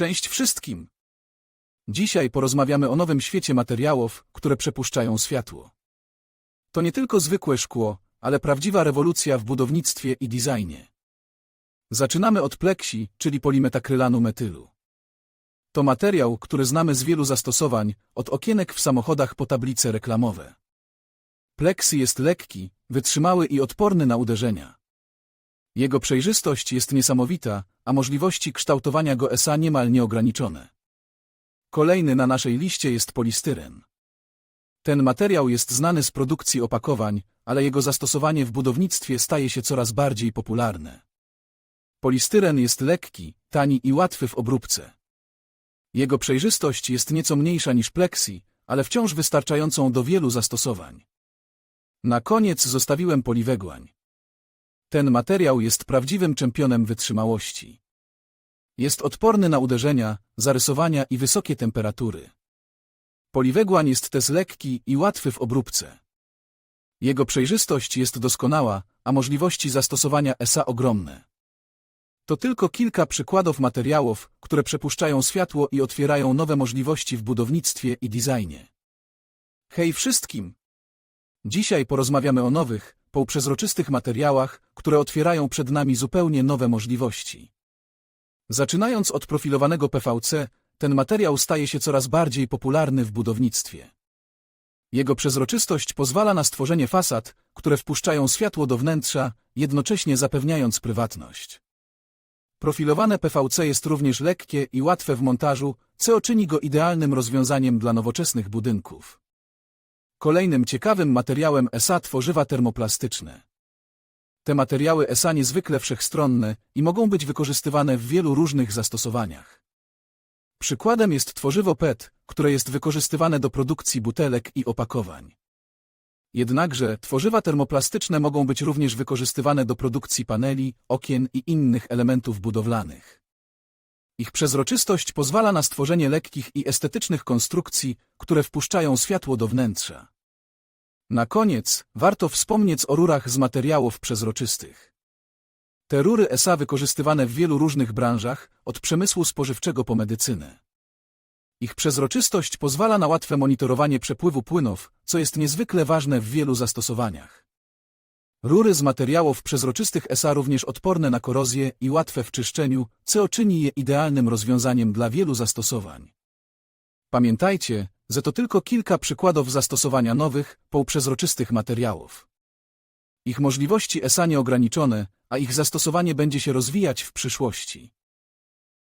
Cześć wszystkim! Dzisiaj porozmawiamy o nowym świecie materiałów, które przepuszczają światło. To nie tylko zwykłe szkło, ale prawdziwa rewolucja w budownictwie i designie. Zaczynamy od pleksi, czyli polimetakrylanu metylu. To materiał, który znamy z wielu zastosowań, od okienek w samochodach po tablice reklamowe. Pleksy jest lekki, wytrzymały i odporny na uderzenia. Jego przejrzystość jest niesamowita, a możliwości kształtowania go SA niemal nieograniczone. Kolejny na naszej liście jest polistyren. Ten materiał jest znany z produkcji opakowań, ale jego zastosowanie w budownictwie staje się coraz bardziej popularne. Polistyren jest lekki, tani i łatwy w obróbce. Jego przejrzystość jest nieco mniejsza niż pleksi, ale wciąż wystarczającą do wielu zastosowań. Na koniec zostawiłem poliwegłań. Ten materiał jest prawdziwym czempionem wytrzymałości. Jest odporny na uderzenia, zarysowania i wysokie temperatury. Poliwegłań jest też lekki i łatwy w obróbce. Jego przejrzystość jest doskonała, a możliwości zastosowania ESA ogromne. To tylko kilka przykładów materiałów, które przepuszczają światło i otwierają nowe możliwości w budownictwie i designie. Hej wszystkim! Dzisiaj porozmawiamy o nowych, półprzezroczystych materiałach, które otwierają przed nami zupełnie nowe możliwości. Zaczynając od profilowanego PVC, ten materiał staje się coraz bardziej popularny w budownictwie. Jego przezroczystość pozwala na stworzenie fasad, które wpuszczają światło do wnętrza, jednocześnie zapewniając prywatność. Profilowane PVC jest również lekkie i łatwe w montażu, co czyni go idealnym rozwiązaniem dla nowoczesnych budynków. Kolejnym ciekawym materiałem ESA tworzywa termoplastyczne. Te materiały ESA niezwykle wszechstronne i mogą być wykorzystywane w wielu różnych zastosowaniach. Przykładem jest tworzywo PET, które jest wykorzystywane do produkcji butelek i opakowań. Jednakże tworzywa termoplastyczne mogą być również wykorzystywane do produkcji paneli, okien i innych elementów budowlanych. Ich przezroczystość pozwala na stworzenie lekkich i estetycznych konstrukcji, które wpuszczają światło do wnętrza. Na koniec warto wspomnieć o rurach z materiałów przezroczystych. Te rury ESA wykorzystywane w wielu różnych branżach, od przemysłu spożywczego po medycynę. Ich przezroczystość pozwala na łatwe monitorowanie przepływu płynów, co jest niezwykle ważne w wielu zastosowaniach. Rury z materiałów przezroczystych ESA również odporne na korozję i łatwe w czyszczeniu, co czyni je idealnym rozwiązaniem dla wielu zastosowań. Pamiętajcie, że to tylko kilka przykładów zastosowania nowych, półprzezroczystych materiałów. Ich możliwości ESA nieograniczone, a ich zastosowanie będzie się rozwijać w przyszłości.